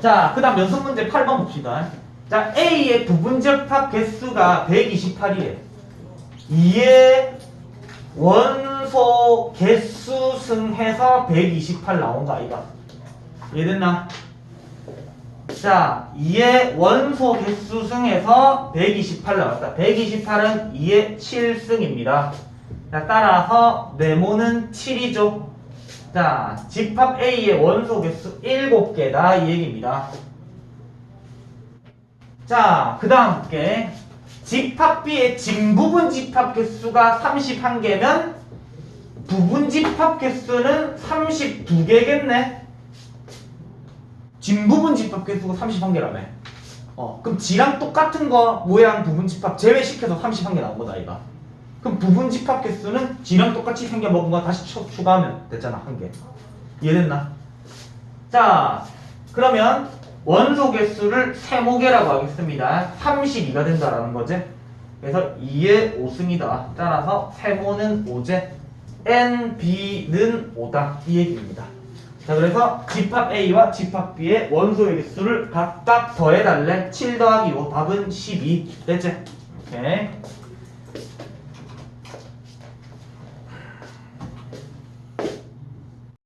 자, 그 다음 연습 문제 8번 봅시다. 자, A의 부분접합 개수가 128이에요. 2의 원소 개수 승해서 128 나온 거 아이가? 이해됐나? 자, 2의 원소 개수 승해서 128 나왔다. 128은 2의 7승입니다. 자, 따라서 네모는 7이죠. 자, 집합 A의 원소 개수 7개다 이 얘기입니다. 자, 그 다음 볼게. 집합 B의 진부분 집합 개수가 31개면 부분 집합 개수는 32개겠네. 진부분 집합 개수가 31개라며. 어, 그럼 G랑 똑같은 거 모양 부분 집합 제외시켜서 31개 나온 거다, 이가. 그럼 부분 집합 개수는 G랑 똑같이 생겨 먹은 거 다시 추, 추가하면 됐잖아, 한 개. 이해됐나? 자, 그러면 원소 개수를 세모개라고 하겠습니다. 32가 된다라는 거지. 그래서 2의 5승이다. 따라서 세모는 5제, n, b는 5다. 이 얘기입니다. 자, 그래서 집합 A와 집합 B의 원소의 개수를 각각 더해달래. 7 더하기 5, 답은 12. 됐지? 오케이.